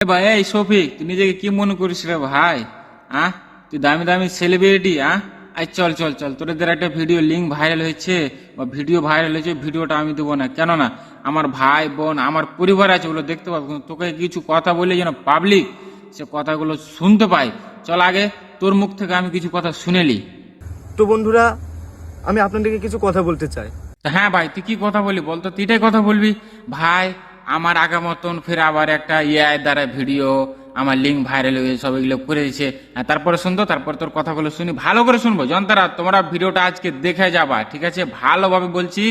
ভাই এই শফিক তুই নিজেকে কি মনে করিস রে ভাই? আহ তুই দামি দামি সেলিব্রিটি আহ আই চল চল চল তোদের একটা ভিডিও লিঙ্ক ভাইরাল হয়েছে বা ভিডিও ভাইরাল হয়েছে ভিডিওটা আমি দেবো না। কেন না আমার ভাই বোন আমার পরিবার আছে ওগুলো দেখতে পাবো তোকে কিছু কথা বললে যেন পাবলিক সে কথাগুলো শুনতে পাই চল আগে তোর মুখ থেকে আমি কিছু কথা শুনেলি তো বন্ধুরা আমি আপনাদেরকে কিছু কথা বলতে চাই। হ্যাঁ ভাই তুই কি কথা বলি বলতো তুই এটাই কথা বলবি? ভাই আমার আগা মতন ফের আবার একটা ইআই দ্বারা ভিডিও আমার লিঙ্ক ভাইরাল হয়ে সব এগুলো করে হ্যাঁ, তারপরে শুনতো তারপর তোর কথাগুলো শুনি ভালো করে শুনব। জনতারা তোমরা ভিডিওটা আজকে দেখে যাবা ঠিক আছে? ভালোভাবে বলছি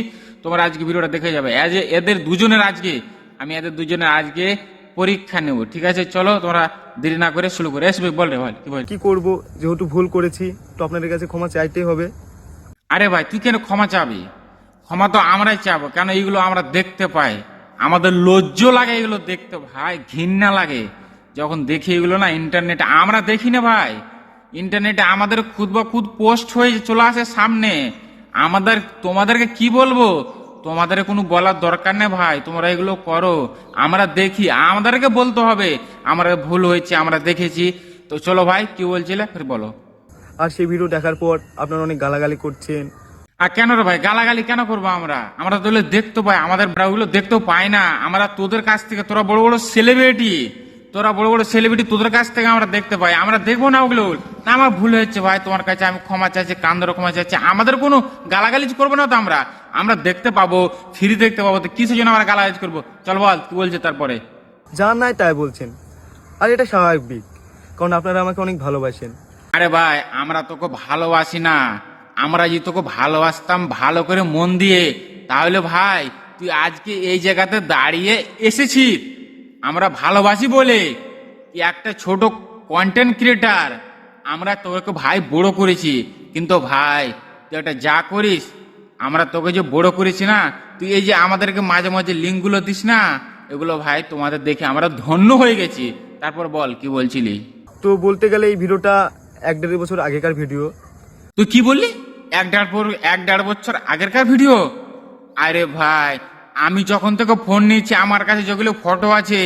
তোমরা আজকে ভিডিওটা দেখে যাবে। এজ এদের দুজনের আজকে আমি এদের দুজনের আজকে পরীক্ষা নেব ঠিক আছে? চলো তোমরা দেরি না করে শুরু করে আসবে বল রে ভাই কি বল? কি করব? যেহেতু ভুল করেছি তো আপনাদের কাছে ক্ষমা চাইতেই হবে। আরে ভাই তুই কেন ক্ষমা চাবি? ক্ষমা তো আমরাই চাবো কেন এইগুলো আমরা দেখতে পাই? আমাদের লজ্জ লাগে এগুলো দেখতে, ভাই, ঘৃণা লাগে। যখন দেখি এগুলো না ইন্টারনেটে, আমরা দেখি না, ভাই। ইন্টারনেটে আমাদের খুদ বা খুদ পোস্ট হয়ে চলে আসে সামনে। আমাদের, তোমাদেরকে কি বলব? তোমাদের কোনো বলার দরকার নেই, ভাই। তোমরা এগুলো করো। আমরা দেখি, আমাদেরকে বলতে হবে। আমরা ভুল হয়েছে, আমরা দেখেছি। তো চলো, ভাই, কি বলছিলে? ফের বলো। আর সেই ভিডিও দেখার পর আপনারা অনেক গালাগালি করছেন। আর কেন রে ভাই? গালাগালি কেন করব আমরা? আমরা তাহলে দেখতে পাই। আমাদের ওগুলো দেখতেও পাই না। আমরা তোদের কাছ থেকে তোরা বড় বড় সেলিব্রিটি তোরা বড় বড় সেলিব্রিটি তোদের কাছ থেকে আমরা দেখতে পাই। আমরা দেখব না ওগুলো। না আমার ভুল হয়েছে ভাই। তোমার কাছে আমি ক্ষমা চাইছি কান্দর ক্ষমা চাইছি। আমাদের কোনো গালাগালি করব না তো আমরা? আমরা দেখতে পাবো ফ্রি দেখতে পাবো তো কিসের জন্য আমরা গালাগালি করব? চল বল কি বলছে তারপরে। যা নাই তাই বলছেন। আর এটা স্বাভাবিক কারণ আপনারা আমাকে অনেক ভালোবাসেন। আরে ভাই আমরা তোকে ভালোবাসি না। আমরা যদি তোকে ভালোবাসতাম ভালো করে মন দিয়ে তাহলে ভাই তুই আজকে এই জায়গাতে দাঁড়িয়ে এসেছিস। আমরা ভালোবাসি বলে। তুই একটা ছোট কন্টেন্ট ক্রিয়েটার আমরা তোকে ভাই বড় করেছি। কিন্তু ভাই তুই একটা যা করিস আমরা তোকে যে বড় করেছি না তুই এই যে আমাদেরকে মাঝে মাঝে লিঙ্কগুলো দিস না এগুলো ভাই তোমাদের দেখে আমরা ধন্য হয়ে গেছি। তারপর বল কি বলছিলি? তো বলতে গেলে এই ভিডিওটা এক দেড় বছর আগেকার ভিডিও। তুই কি বললি? এক দেড় এক দেড় বছর আগেরকার ভিডিও আরে ভাই, আমি যখন থেকে ফোন নিয়েছি, আমার কাছে যেগুলো ফটো আছে,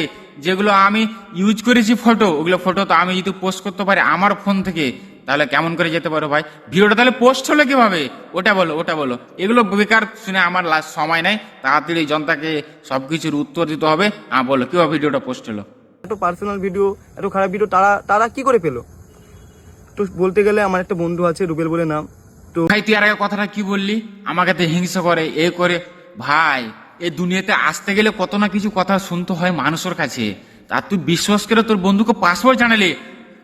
যেগুলো আমি ইউজ করেছি ফটো ওগুলো ফটো তো আমি যদি পোস্ট করতে পারি আমার ফোন থেকে, তাহলে কেমন করে যেতে পারো ভাই? ভিডিওটা তাহলে পোস্ট হলো কীভাবে? ওটা বলো ওটা বলো। এগুলো বেকার শুনে আমার লাস্ট সময় নাই, তাড়াতাড়ি জনতাকে সবকিছুর উত্তর দিতে হবে। হ্যাঁ বলো, কীভাবে ভিডিওটা পোস্ট হলো? এত পার্সোনাল ভিডিও এত খারাপ ভিডিও তারা তারা কি করে পেল? তো বলতে গেলে আমার একটা বন্ধু আছে, রুবেল বলে নাম। তো। ভাই, তুই আর কথাটা কি বললি? আমাকে তো হিংসা করে, এ করে। ভাই, এই দুনিয়াতে আসতে গেলে কত না কিছু কথা শুনতে হয় মানুষের কাছে। আর তুই বিশ্বাস করে তোর বন্ধুকে পাসওয়ার্ড জানালি?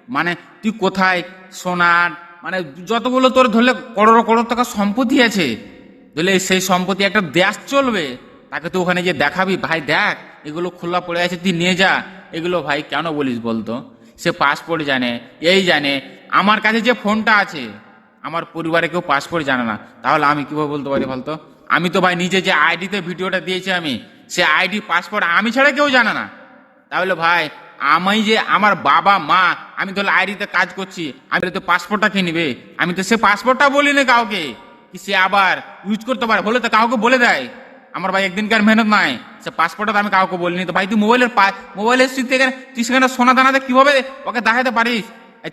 মানে তুই কোথায়? সোনার মানে যতগুলো তোর ধরলে করোড় করোড় টাকা সম্পত্তি আছে। ধরলে সেই সম্পত্তি একটা দেশ চলবে। তাকে তো ওখানে যে দেখাবি। ভাই, দেখ, এগুলো খোলা পড়ে আছে, তুই নিয়ে যা। এগুলো ভাই কেন বলিস বলতো? সে পাসপোর্ট জানে, এই জানে। আমার কাছে যে ফোনটা আছে আমার পরিবারে কেউ পাসপোর্ট জানে না। তাহলে আমি কীভাবে বলতে পারি বলতো? আমি তো ভাই নিজে যে আইডিতে ভিডিওটা দিয়েছি আমি, সে আইডি পাসপোর্ট আমি ছাড়া কেউ জানে না। তাহলে ভাই, আমি যে আমার বাবা, মা, আমি তাহলে আইডিতে কাজ করছি, আমি তো পাসপোর্টটা কে নিবে? আমি তো সে পাসপোর্টটা বলি না কাউকে, কি সে আবার ইউজ করতে পারে? বলে তো কাউকে বলে দেয়। আমার ভাই একদিনকার মেহনত নাই, সে পাসপোর্টটা তো আমি কাউকে বলিনি। তো ভাই, তুই মোবাইলের মোবাইলের স্মৃতি তুই সেখানে সোনা দানাতে কীভাবে ওকে দেখাতে পারিস?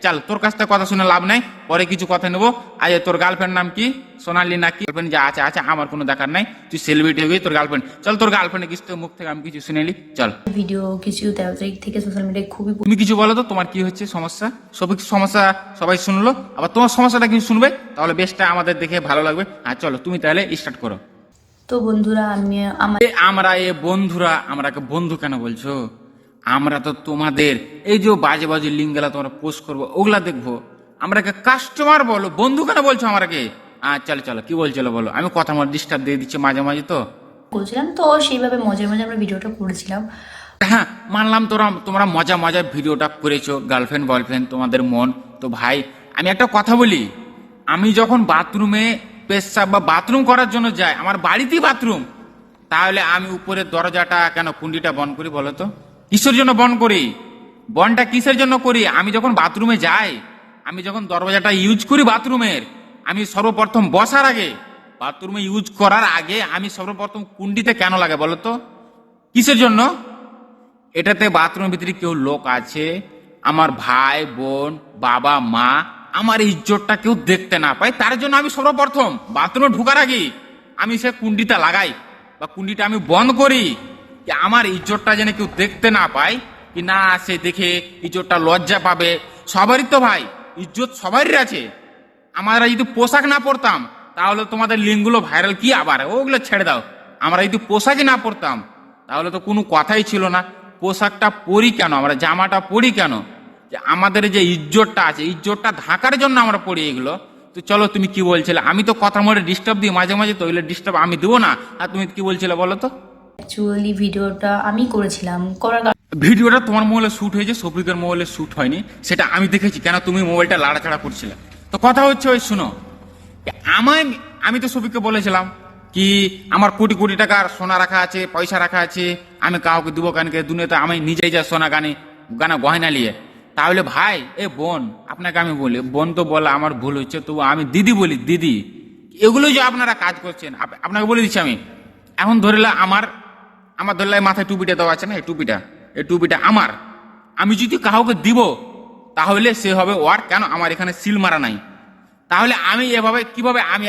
চাল তোর কাছ থেকে কথা শুনে লাভ নাই পরে কিছু কথা নেব। আজ তোর গার্লফ্রেন্ড নাম কি? সোনালি না কি? গার্লফ্রেন্ড যা আছে আছে আমার কোনো দেখার নাই। তুই সেলিব্রিটি হবি তোর গার্লফ্রেন্ড চল তোর গার্লফ্রেন্ডের কিছু মুখ থেকে আমি কিছু শুনেলি চল। ভিডিও কিছু তেরো তারিখ থেকে সোশ্যাল মিডিয়ায় খুবই তুমি কিছু বলো তো তোমার কি হচ্ছে সমস্যা? সব কিছু সমস্যা সবাই শুনলো? আবার তোমার সমস্যাটা কিছু শুনবে? তাহলে বেশটা আমাদের দেখে ভালো লাগবে। আর চলো তুমি তাহলে স্টার্ট করো। তো বন্ধুরা আমি আমার আমরা এ বন্ধুরা আমরাকে বন্ধু কেন বলছো? আমরা তো তোমাদের এই যে বাজে বাজে লিঙ্কগুলা তোমরা পোস্ট করব ওগুলা দেখব। আমরাকে কাস্টমার বলো বন্ধু কেন বলছো আমাকে? আহ চলো চলো কি বলছিল বলো? আমি কথা আমার ডিস্টার্ব দিয়ে দিচ্ছি মাঝে মাঝে তো। করছিলাম তো সেইভাবে মজায় মজায় আমরা ভিডিওটা করেছিলাম। হ্যাঁ মানলাম তোরা তোমরা মজা মজা ভিডিওটা করেছ গার্লফ্রেন্ড বয়ফ্রেন্ড তোমাদের মন। তো ভাই আমি একটা কথা বলি আমি যখন বাথরুমে পেশাব বা বাথরুম করার জন্য যাই আমার বাড়িতেই বাথরুম তাহলে আমি উপরের দরজাটা কেন কুন্ডিটা বন্ধ করি বলো তো? কিসের জন্য বন্ধ করি? বনটা কিসের জন্য করি? আমি যখন বাথরুমে যাই, আমি যখন দরজাটা ইউজ করি বাথরুমের, আমি সর্বপ্রথম বসার আগে, বাথরুমে ইউজ করার আগে আমি সর্বপ্রথম কুন্ডিতে কেন লাগে বলো তো? কিসের জন্য? এটাতে বাথরুমের ভিতরে কেউ লোক আছে, আমার ভাই, বোন, বাবা, মা, আমার ইজ্জতটা কেউ দেখতে না পায়, তার জন্য আমি সর্বপ্রথম বাথরুমে ঢুকার আগে আমি সে কুন্ডিটা লাগাই, বা কুন্ডিটা আমি বন্ধ করি। যে আমার ইজ্জতটা যেন কেউ দেখতে না পায়, কি না সে দেখে ইজ্জতটা লজ্জা পাবে। সবারই তো ভাই, ইজ্জত সবারই আছে। আমরা যদি পোশাক না পরতাম, তাহলে তোমাদের লিঙ্কগুলো ভাইরাল কি আবার? ওগুলো ছেড়ে দাও। আমরা যদি পোশাকই না পরতাম, তাহলে তো কোনো কথাই ছিল না। পোশাকটা পরি কেন? আমরা জামাটা পরি কেন? যে আমাদের যে ইজ্জতটা আছে, ইজ্জতটা ঢাকার জন্য আমরা পড়ি এগুলো। তো চলো, তুমি কি বলছিলে? আমি তো কথা মনে ডিস্টার্ব দিই, মাঝে মাঝে তো ওইগুলো ডিস্টার্ব আমি দেবো না। আর তুমি কি বলছিলে বলো তো? অ্যাকচুয়ালি ভিডিওটা আমি করেছিলাম, করার ভিডিওটা তোমার মোবাইলে শুট হয়েছে, সফিকের মোবাইলে শ্যুট হয়নি, সেটা আমি দেখেছি, কেন তুমি মোবাইলটা লাড়াচাড়া করছিলে? তো কথা হচ্ছে ওই শুনো আমার আমি তো সফিককে বলেছিলাম কি, আমার কোটি কোটি টাকার সোনা রাখা আছে, পয়সা রাখা আছে, আমি কাউকে দিব কানকে দুনিয়াতে, আমি নিজেই যা সোনা গানে, গানা গয়না নিয়ে। তাহলে ভাই, এ বোন, আপনাকে আমি বলি, বোন তো বলা আমার ভুল হচ্ছে, তবু আমি দিদি বলি, দিদি, এগুলো যে আপনারা কাজ করছেন আপনাকে বলে দিচ্ছি আমি, এখন ধরিলা আমার আমার ধরলে মাথায় টুপিটা দেওয়া আছে না, এই টুপিটা এই টুপিটা আমার। আমি যদি কাউকে দিব, তাহলে সে হবে ওয়ার কেন? আমার এখানে সিল মারা নাই। তাহলে আমি এভাবে, কীভাবে আমি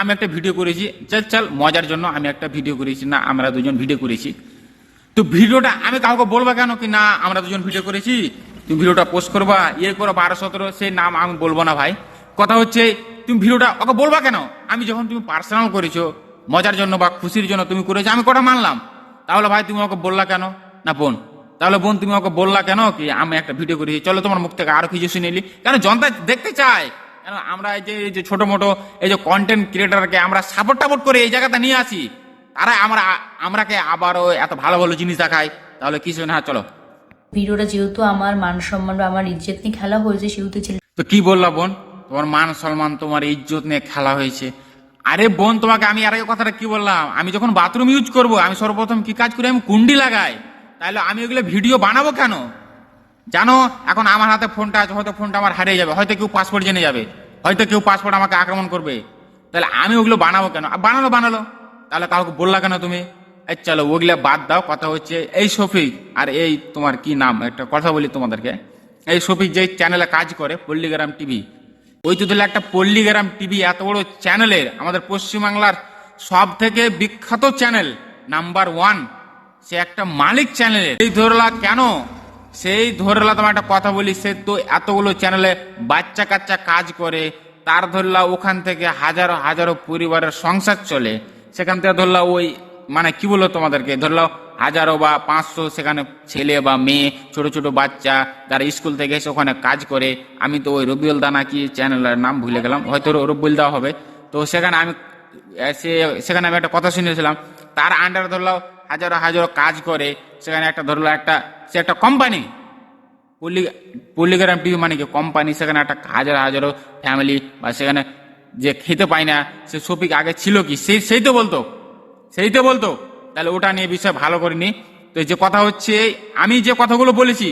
আমি একটা ভিডিও করেছি? চল চল, মজার জন্য আমি একটা ভিডিও করেছি না, আমরা দুজন ভিডিও করেছি। তো ভিডিওটা আমি কাউকে বলব কেন কি না, আমরা দুজন ভিডিও করেছি। তুমি ভিডিওটা পোস্ট করবা ইয়ে করো, বারো, সতেরো সেই নাম আমি বলব না ভাই। কথা হচ্ছে, তুমি ভিডিওটা ওকে বলবা কেন? আমি যখন তুমি পার্সোনাল করেছ, মজার জন্য বা খুশির জন্য তুমি করেছ, আমি কটা মানলাম? তাহলে ভাই তুমি ওকে বললা কেন? না বোন। তাহলে বোন তুমি ওকে বললা কেন কি আমি একটা ভিডিও করেছি? চলো তোমার মুখ থেকে আরও কিছু শুনেলি কেন জনতা দেখতে চায়? কেন আমরা এই যে এই যে ছোট মোটো এই যে কন্টেন্ট ক্রিয়েটারকে আমরা সাপোর্ট টাপোর্ট করে এই জায়গাটা নিয়ে আসি? তারা আমরা আমরাকে আবারও এত ভালো ভালো জিনিস দেখায়। তাহলে কিছু না চলো। ভিডিওটা যেহেতু আমার মান সম্মান বা আমার ইজ্জত নিয়ে খেলা হয়েছে সেহেতু ছেলে তো কি বললা বোন? তোমার মান সম্মান তোমার ইজ্জত নিয়ে খেলা হয়েছে। আরে বোন, তোমাকে আমি আর কথাটা কি বললাম? আমি যখন বাথরুম ইউজ করব, আমি সর্বপ্রথম কি কাজ করি? আমি কুন্ডি লাগাই। তাহলে আমি ওগুলো ভিডিও বানাবো কেন? জানো, এখন আমার হাতে ফোনটা আছে, হয়তো ফোনটা আমার হারিয়ে যাবে। হয়তো কেউ পাসপোর্ট জেনে যাবে। হয়তো কেউ পাসপোর্ট আমাকে আক্রমণ করবে। তাহলে আমি ওগুলো বানাবো কেন? বানালো বানালো। তাহলে কাউকে বললা কেন তুমি? এই চলো, ওগুলো বাদ দাও, কথা হচ্ছে এই শফিক। আর এই তোমার কি নাম? একটা কথা বলি তোমাদেরকে। এই শফিক যে চ্যানেলে কাজ করে, পল্লীগ্রাম টিভি। ওই দিলে একটা পল্লীগ্রাম টিভি এত বড় চ্যানেলের আমাদের পশ্চিমবাংলার সব থেকে বিখ্যাত চ্যানেল নাম্বার ওয়ান, সে একটা মালিক চ্যানেলের। এই ধরলা কেন? সেই ধরলা তোমার একটা কথা বলি, সে তো এতগুলো চ্যানেলে বাচ্চা কাচ্চা কাজ করে, তার ধরলা ওখান থেকে হাজারো হাজারো পরিবারের সংসার চলে, সেখান থেকে ধরলা ওই মানে কি বলল তোমাদেরকে ধরলাও হাজারো বা পাঁচশো সেখানে ছেলে বা মেয়ে, ছোট ছোট বাচ্চা যারা স্কুল থেকে এসে ওখানে কাজ করে, আমি তো ওই রবিউল দানা কি চ্যানেলের নাম ভুলে গেলাম, হয়তো রবিউল দেওয়া হবে। তো সেখানে আমি সে, সেখানে আমি একটা কথা শুনেছিলাম, তার আন্ডার ধরলাও হাজারো হাজারো কাজ করে, সেখানে একটা ধরলো একটা, সে একটা কোম্পানি পল্লী পল্লীগ্রাম টিভি মানে কি কোম্পানি সেখানে একটা হাজার হাজারো ফ্যামিলি বা সেখানে যে খেতে পায় না, সে শফিক আগে ছিল কি? সেই সেই তো বলতো, সেই তো বলতো। তাহলে ওটা নিয়ে বিষয় ভালো করিনি তো যে কথা হচ্ছে, আমি যে কথাগুলো বলেছি,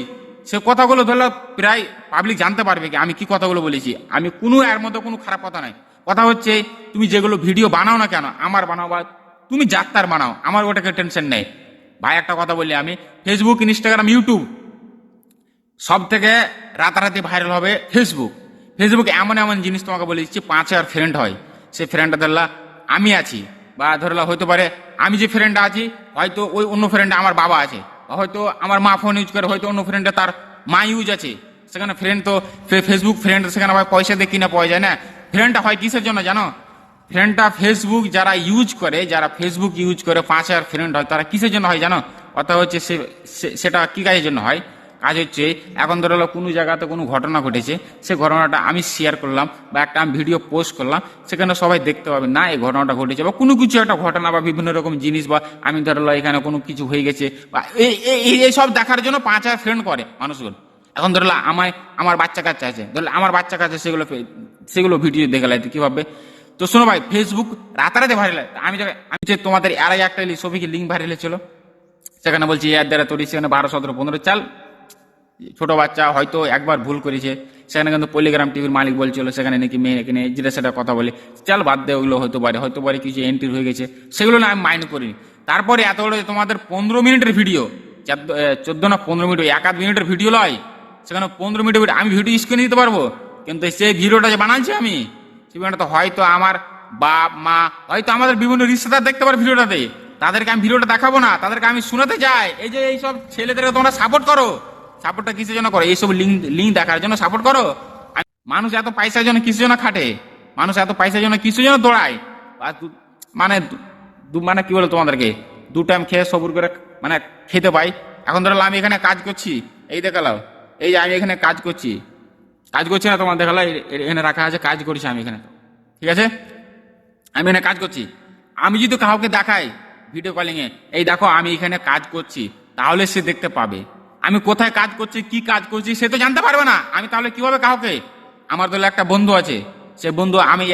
সে কথাগুলো ধরলো প্রায় পাবলিক জানতে পারবে কি আমি কি কথাগুলো বলেছি। আমি কোনো এর মধ্যে কোনো খারাপ কথা নাই। কথা হচ্ছে, তুমি যেগুলো ভিডিও বানাও না কেন, আমার বানাও বা তুমি যাত্রার বানাও, আমার ওটাকে টেনশন নেই। ভাই, একটা কথা বলি আমি ফেসবুক ইনস্টাগ্রাম ইউটিউব সব থেকে রাতারাতি ভাইরাল হবে ফেসবুক ফেসবুকে এমন এমন জিনিস তোমাকে বলে দিচ্ছি, পাঁচ হাজার ফ্রেন্ড হয়। সে ফ্রেন্ডটা ধরলা, আমি আছি। বা ধরলা হইতে পারে আমি যে ফ্রেন্ডটা আছি, হয়তো ওই অন্য ফ্রেন্ডে আমার বাবা আছে হয়তো আমার মা ফোন ইউজ করে, হয়তো অন্য ফ্রেন্ডে তার মা ইউজ আছে। সেখানে ফ্রেন্ড তো ফেসবুক ফ্রেন্ড সেখানে আবার পয়সা দিয়ে কিনা পাওয়া যায় না। ফ্রেন্ডটা হয় কিসের জন্য জানো? ফ্রেন্ডটা ফেসবুক যারা ইউজ করে, যারা ফেসবুক ইউজ করে, পাঁচ হাজার ফ্রেন্ড হয়, তারা কিসের জন্য হয় জানো? কথা হচ্ছে সে- সেটা কি কাজের জন্য হয়? কাজ হচ্ছে, এখন ধরো কোনো জায়গাতে কোনো ঘটনা ঘটেছে, সে ঘটনাটা আমি শেয়ার করলাম বা একটা আমি ভিডিও পোস্ট করলাম, সেখানে সবাই দেখতে পাবে, না, এই ঘটনাটা ঘটেছে বা কোনো কিছু একটা ঘটনা বা বিভিন্ন রকম জিনিস বা আমি ধরো হলো এখানে কোনো কিছু হয়ে গেছে বা এই সব দেখার জন্য পাঁচ হাজার ফ্রেন্ড করে মানুষগুলো। এখন ধরলো আমায়, আমার বাচ্চা কাচ্চা আছে ধরলে আমার বাচ্চা কাচ্চা সেগুলো সেগুলো ভিডিও দেখে লাইতে কি ভাববে? তো শোনো ভাই ফেসবুক রাতারাতি ভাইরাল আমি আমি যে তোমাদের আগে একটা ছবিকে লিঙ্ক ভাইরাল ছিল সেখানে বলছি এর দ্বারা তৈরি সেখানে বারো, সতেরো, পনেরো, চাল। ছোট বাচ্চা হয়তো একবার ভুল করেছে, সেখানে কিন্তু পল্লিগ্রাম টিভির মালিক বলছিল, সেখানে নাকি মেয়ে, এখানে যেটা সেটা কথা বলে, চাল বাদ দে ওগুলো হতে পারে হয়তো পারে কিছু এন্ট্রি হয়ে গেছে, সেগুলো না আমি মাইন্ড করিনি। তারপরে এত বড় তোমাদের পনেরো মিনিটের ভিডিও চোদ্দ না পনেরো মিনিট এক আধ মিনিটের ভিডিও লয়, সেখানে পনেরো মিনিট আমি ভিডিও স্ক্রিনে দিতে পারব? কিন্তু সেই ভিডিওটা যে বানাচ্ছি আমি সেই ভিডিওটা হয়তো আমার বাপ, মা, হয়তো আমাদের বিভিন্ন রিশ্তেদার দেখতে পারে ভিডিওটাতে তাদেরকে আমি ভিডিওটা দেখাবো না, তাদেরকে আমি শোনাতে চাই, এই যে এইসব ছেলেদেরকে তোমরা সাপোর্ট করো। সাপোর্টটা কিসের জন্য করো? এইসব লিঙ্ক লিঙ্ক দেখার জন্য সাপোর্ট করো? মানুষ এত পয়সার জন্য কিসের জন্য খাটে? মানুষ এত পয়সার জন্য কিসের জন্য দৌড়ায়? মানে মানে কি বলো তোমাদেরকে? দু টাইম খেয়ে সবুর করে মানে খেতে পাই। এখন ধরো আমি এখানে কাজ করছি। এই দেখালাও। এই যে আমি এখানে কাজ করছি। কাজ করছি না তোমার দেখাল এখানে রাখা আছে, কাজ করছি আমি এখানে ঠিক আছে? আমি এখানে কাজ করছি। আমি যদি কাউকে দেখাই ভিডিও কলিং এ এই দেখো, আমি এখানে কাজ করছি। তাহলে সে দেখতে পাবে। আমি কোথায় কাজ করছি, কি কাজ করছি, সে তো জানতে পারবে না। আমি তাহলে কীভাবে কাউকে? আমার দলে একটা বন্ধু আছে। সে বন্ধু আমি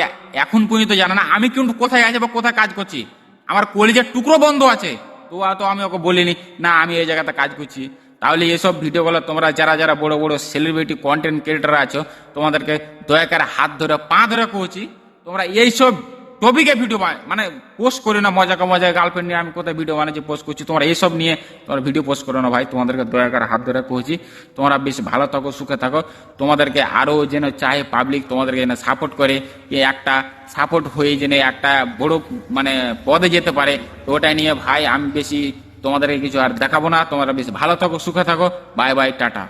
এখন পর্যন্ত জানে না, আমি কিন্তু কোথায় আছে বা কোথায় কাজ করছি। আমার কলেজের টুকরো বন্ধু আছে। তো তো আমি ওকে বলিনি, না, আমি এই জায়গাতে কাজ করছি। তাহলে এসব ভিডিওগুলো তোমরা যারা যারা বড় বড় সেলিব্রিটি কন্টেন্ট ক্রিয়েটার আছো, তোমাদেরকে দয়া করে হাত ধরে, পা ধরে কহছি তোমরা এইসব টপিকে ভিডিও বানায়? মানে পোস্ট করে না, মজা কা মজা গার্লফ্রেন্ড নিয়ে আমি কোথায় ভিডিও বানাচ্ছি পোস্ট করছি। তোমরা এইসব নিয়ে তোমরা ভিডিও পোস্ট করো না ভাই, তোমাদেরকে দয়া করে হাত ধরে কহছি তোমরা বেশ ভালো থাকো, সুখে থাকো। তোমাদেরকে আরও যেন চায় পাবলিক তোমাদেরকে যেন সাপোর্ট করে যে একটা সাপোর্ট হয়ে যেন একটা বড় মানে পদে যেতে পারে ওটাই নিয়ে ভাই আমি বেশি তোমাদেরকে কিছু আর দেখাবো না। তোমরা বেশ ভালো থাকো, সুখে থাকো। Bye bye tata.